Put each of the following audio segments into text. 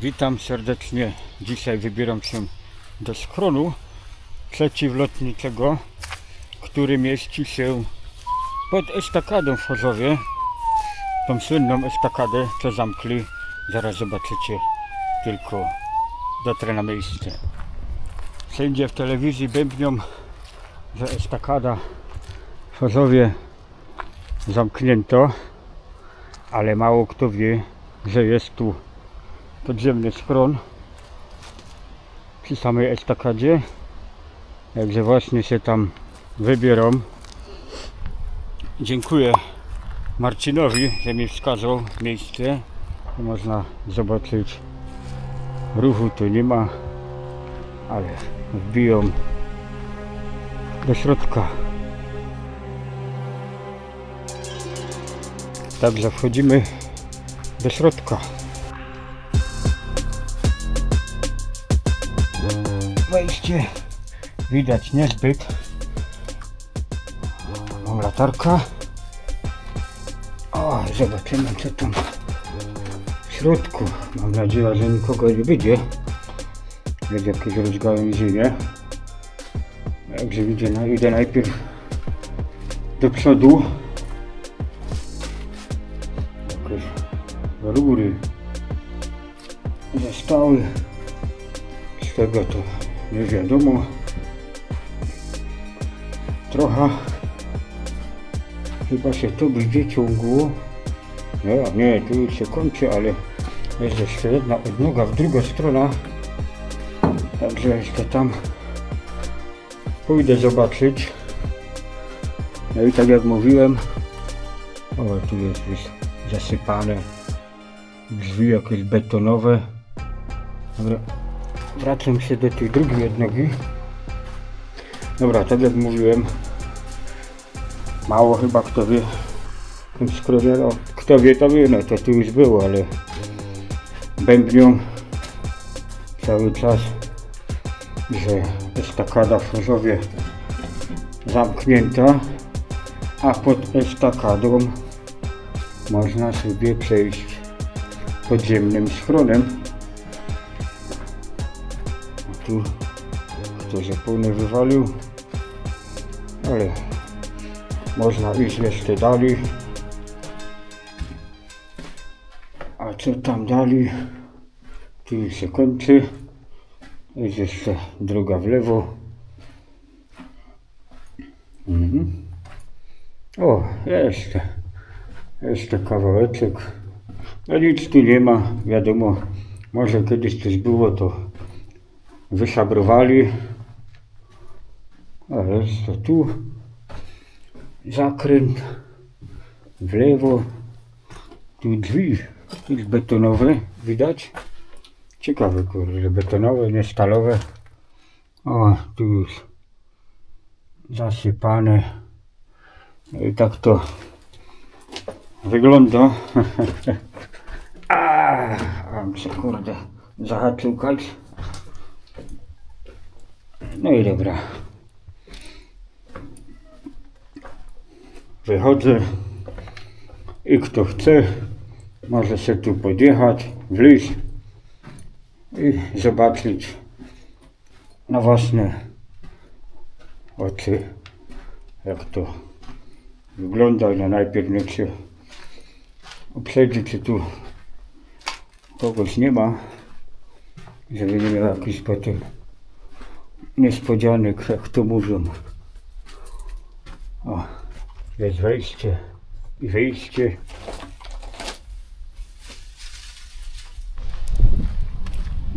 Witam serdecznie. Dzisiaj wybieram się do schronu przeciwlotniczego, który mieści się pod estakadą w Chorzowie. Tą słynną estakadę, co zamkli. Zaraz zobaczycie. Tylko dotrę na miejsce. Wszędzie w telewizji bębnią, że estakada w Chorzowie zamknięto, ale mało kto wie, że jest tu podziemny schron przy samej estakadzie. Także właśnie się tam wybieram. Dziękuję Marcinowi, że mi wskazał miejsce. Można zobaczyć ruchu tu nie ma, ale wbiją do środka. Także wchodzimy do środka. Wejście widać niezbyt. Mam latarka. O, zobaczymy co tam w środku. Mam nadzieję, że nikogo nie będzie. Jest jakieś rozgałęzienie. Także widzę, no, idę najpierw do przodu. Jakieś rury zostały. Z tego to nie wiadomo. Trochę chyba się to będzie ciągło. No nie, tu już się kończy, ale jest jeszcze jedna odnoga w drugą stronę. Także jeszcze tam pójdę zobaczyć. No i tak jak mówiłem, o tu jest już zasypane drzwi jakieś betonowe. Dobra, wracam się do tej drugiej odnogi. Dobra, tak jak mówiłem, mało chyba kto wie, skronie, no, kto wie to wie, no to tu już było, ale bębnią cały czas, że estakada w Chorzowie zamknięta, a pod estakadą można sobie przejść podziemnym schronem. Tu ktoś opony wywalił, ale można iść jeszcze dalej. A co tam dalej? Tu się kończy. Jest jeszcze droga w lewo. Mhm. O, jeszcze. Jeszcze kawałeczek. No nic tu nie ma, wiadomo. Może kiedyś coś było, to wyszabrowali. A jeszcze tu zakręt w lewo. Tu drzwi już betonowe, widać. Ciekawe kurde, betonowe, nie stalowe. O, tu już zasypane. No I tak to wygląda. A, mam się kurde zahaczył kać. No i dobra. Wychodzę i kto chce, może się tu podjechać, wliść i zobaczyć na własne oczy, jak to wygląda. No najpierw niech się czy tu kogoś nie ma, żeby nie miał jakichś potem niespodzianek, jak to mówią. O, jest wejście i wyjście.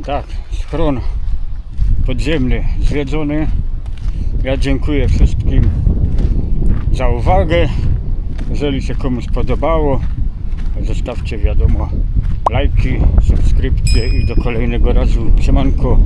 Tak, schron podziemny zwiedzony. Ja dziękuję wszystkim za uwagę. Jeżeli się komuś podobało, zostawcie wiadomo lajki, subskrypcje i do kolejnego razu. Siemanko.